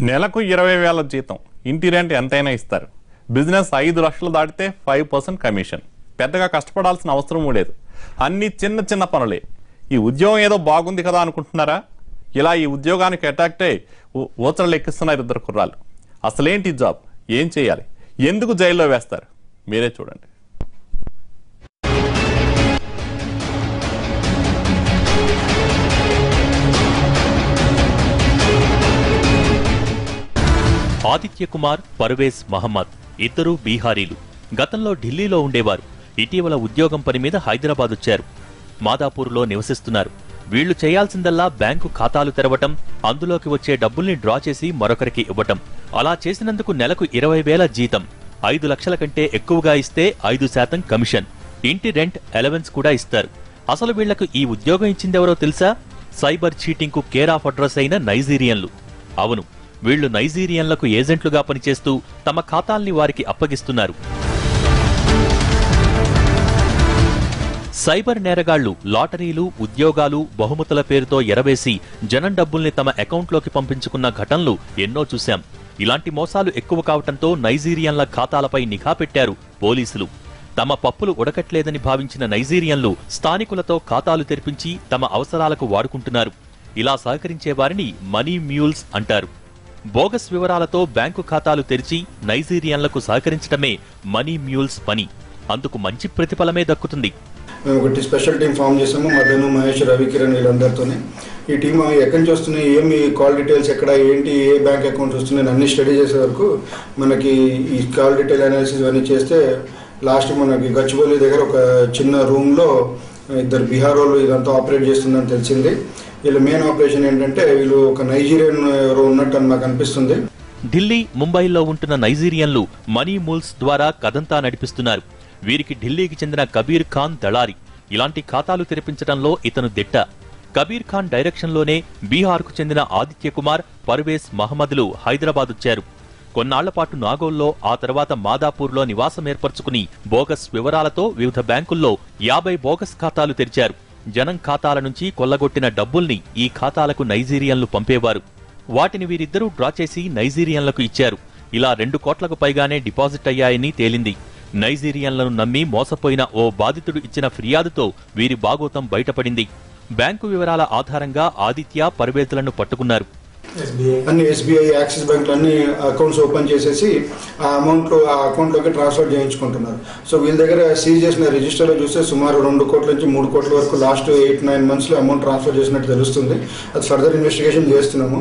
నెలకు ఇరవై వేల జీతం. ఇంటి రెంట్ ఎంతైనా ఇస్తారు. బిజినెస్ ఐదు లక్షలు దాటితే ఫైవ్ పర్సెంట్ కమిషన్. పెద్దగా కష్టపడాల్సిన అవసరం లేదు. అన్ని చిన్న చిన్న పనులే. ఈ ఉద్యోగం ఏదో బాగుంది కదా అనుకుంటున్నారా? ఇలా ఈ ఉద్యోగానికి అటాక్ట్ అయి ఊచలు ఎక్కిస్తున్నారు ఇద్దరు కుర్రాళ్ళు. అసలేంటి జాబ్? ఏం చేయాలి? ఎందుకు జైల్లో వేస్తారు? మీరే చూడండి. ఆదిత్య కుమార్ పర్వేజ్ మహమ్మద్ ఇద్దరూ బీహారీలు. గతంలో ఢిల్లీలో ఉండేవారు. ఇటీవల ఉద్యోగం పని మీద హైదరాబాద్ వచ్చారు. మాదాపూర్లో నివసిస్తున్నారు. వీళ్ళు చేయాల్సిందల్లా బ్యాంకు ఖాతాలు తెరవటం అందులోకి వచ్చే డబ్బుల్ని డ్రా చేసి మరొకరికి ఇవ్వటం. అలా చేసినందుకు నెలకు ఇరవై వేల జీతం. ఐదు లక్షల కంటే ఎక్కువగా ఇస్తే ఐదు శాతం కమిషన్. ఇంటి రెంట్ అలవెన్స్ కూడా ఇస్తారు. అసలు వీళ్ళకు ఈ ఉద్యోగం ఇచ్చిందెవరో తెలుసా? సైబర్ చీటింగ్కు కేర్ ఆఫ్ అడ్రస్ అయిన నైజీరియన్లు. అవును వీళ్ళు నైజీరియన్లకు ఏజెంట్లుగా పనిచేస్తూ తమ ఖాతాల్ని వారికి అప్పగిస్తున్నారు. సైబర్ నేరగాళ్ళు లాటరీలు ఉద్యోగాలు బహుమతుల పేరుతో ఎరవేసి జనం డబ్బుల్ని తమ అకౌంట్లోకి పంపించుకున్న ఘటనలు ఎన్నో చూశాం. ఇలాంటి మోసాలు ఎక్కువ కావటంతో నైజీరియన్ల ఖాతాలపై నిఘా పెట్టారు పోలీసులు. తమ పప్పులు ఉడకట్లేదని భావించిన నైజీరియన్లు స్థానికులతో ఖాతాలు తెరిపించి తమ అవసరాలకు వాడుకుంటున్నారు. ఇలా సహకరించే వారిని మనీ మ్యూల్స్ అంటారు. బోగస్ వివరాలతో బ్యాంకు ఖాతాలు తెరిచి నైజీరియన్లకు సహకరించడమే మనీ మ్యూల్స్ పని. అందుకు మంచి ప్రతిఫలమే దక్కుతుంది. మేము ఒకటి స్పెషల్ టీం ఫామ్ చేసాము మదను మహేష్ రవికిరణ్ వీళ్ళందరితోనే. ఈ టీం ఎక్కడి నుంచి వస్తున్నాయి? ఏమి కాల్ డీటెయిల్స్ ఎక్కడ? ఏంటి? ఏ బ్యాంక్ అకౌంట్స్ వస్తున్నాయి? అన్ని స్టడీ చేసే వరకు మనకి ఈ కాల్ డీటెయిల్ అనాలిసిస్ అన్నీ చేస్తే లాస్ట్ మనకి గచ్చిబౌలి దగ్గర ఒక చిన్న రూమ్లో ఇద్దరు బీహార్ వాళ్ళు ఇదంతా ఆపరేట్ చేస్తుందని తెలిసింది. వీళ్ళ మెయిన్ ఆపరేషన్ ఏంటంటే వీళ్ళు ఒక నైజీరియన్ ఎవరో ఉన్నట్టు అని నాకు అనిపిస్తుంది. ఢిల్లీ ముంబైలో ఉంటున్న నైజీరియన్లు మనీ మూల్స్ ద్వారా కదంతా నడిపిస్తున్నారు. వీరికి ఢిల్లీకి చెందిన కబీర్ ఖాన్ దళారి. ఇలాంటి ఖాతాలు తెరిపించడంలో ఇతను దిట్ట. కబీర్ ఖాన్ డైరెక్షన్లోనే బీహార్కు చెందిన ఆదిత్య కుమార్ పర్వేజ్ మహమ్మద్లు హైదరాబాద్ వచ్చారు. కొన్నాళ్ళపాటు నాగోల్లో ఆ తర్వాత మాదాపూర్లో నివాసం ఏర్పరచుకుని బోగస్ వివరాలతో వివిధ బ్యాంకుల్లో యాభై బోగస్ ఖాతాలు తెరిచారు. జనం ఖాతాల నుంచి కొల్లగొట్టిన డబ్బుల్ని ఈ ఖాతాలకు నైజీరియన్లు పంపేవారు. వాటిని వీరిద్దరూ డ్రా చేసి నైజీరియన్లకు ఇచ్చారు. ఇలా రెండు కోట్లకు పైగానే డిపాజిట్ అయ్యాయని తేలింది. నైజీరియన్లను నమ్మి మోసపోయిన ఓ బాధితుడు ఇచ్చిన ఫిర్యాదుతో వీరి బాగోతం బయటపడింది. బ్యాంకు వివరాల ఆధారంగా ఆదిత్య పర్వేతులను పట్టుకున్నారు. అన్ని ఎస్బీఐ యాక్సిస్ బ్యాంకులు అన్ని అకౌంట్స్ ఓపెన్ చేసేసి ఆ అమౌంట్ ఆ అకౌంట్లోకి ట్రాన్స్ఫర్ చేయించుకుంటున్నారు. సో వీళ్ళ దగ్గర సీజ్ చేసిన రిజిస్టర్లో చూస్తే సుమారు రెండు కోట్ల నుంచి మూడు కోట్ల వరకు లాస్ట్ ఎయిట్ నైన్ మంత్స్లో అమౌంట్ ట్రాన్స్ఫర్ చేసినట్టు తెలుస్తుంది. అది ఫర్దర్ ఇన్వెస్టిగేషన్ చేస్తున్నాము.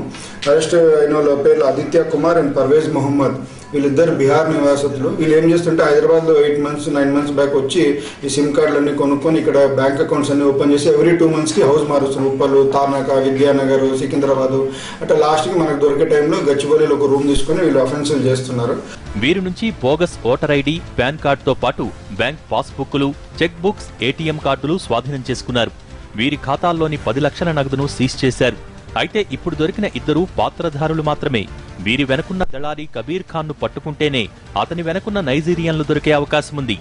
అరెస్ట్ అయిన వాళ్ళ పేర్లు ఆదిత్య కుమార్ అండ్ పర్వేజ్ మొహమ్మద్. వీళ్ళిద్దరు బీహార్ నివాసితులు. వీళ్ళు ఏం చేస్తుంటే హైదరాబాద్లో eight months nine months back వచ్చి ఈ సిమ్ కార్డులు అన్ని కొనుక్కొని ఇక్కడ బ్యాంక్ అకౌంట్స్ అన్ని ఓపెన్ చేసి ఎవ్రీ టూ మంత్స్కి హౌస్ మారుస్తున్నారు ఉప్పలు తార్నాక విద్యానగర్ సికింద్రాబాద్. అట్లా లాస్ట్కి మనకు దొరికే టైంలో గచ్చిబౌలిలో ఒక రూమ్ తీసుకొని వీళ్ళు అఫెన్సులు చేస్తున్నారు. వీరి నుంచి బోగస్ ఓటర్ ఐడి పాన్ కార్డుతో పాటు బ్యాంక్ పాస్బుక్లు చెక్ బుక్స్ ఏటీఎం కార్డులు స్వాధీనం చేసుకున్నారు. వీరి ఖాతాల్లోని పది లక్షల నగదును సీజ్ చేశారు. అయితే ఇప్పుడు దొరికిన ఇద్దరు పాత్రధారులు మాత్రమే. వీరి వెనుకున్న దళారి కబీర్ ఖాన్ను పట్టుకుంటేనే అతని వెనుకున్న నైజీరియన్లు దొరికే అవకాశం ఉంది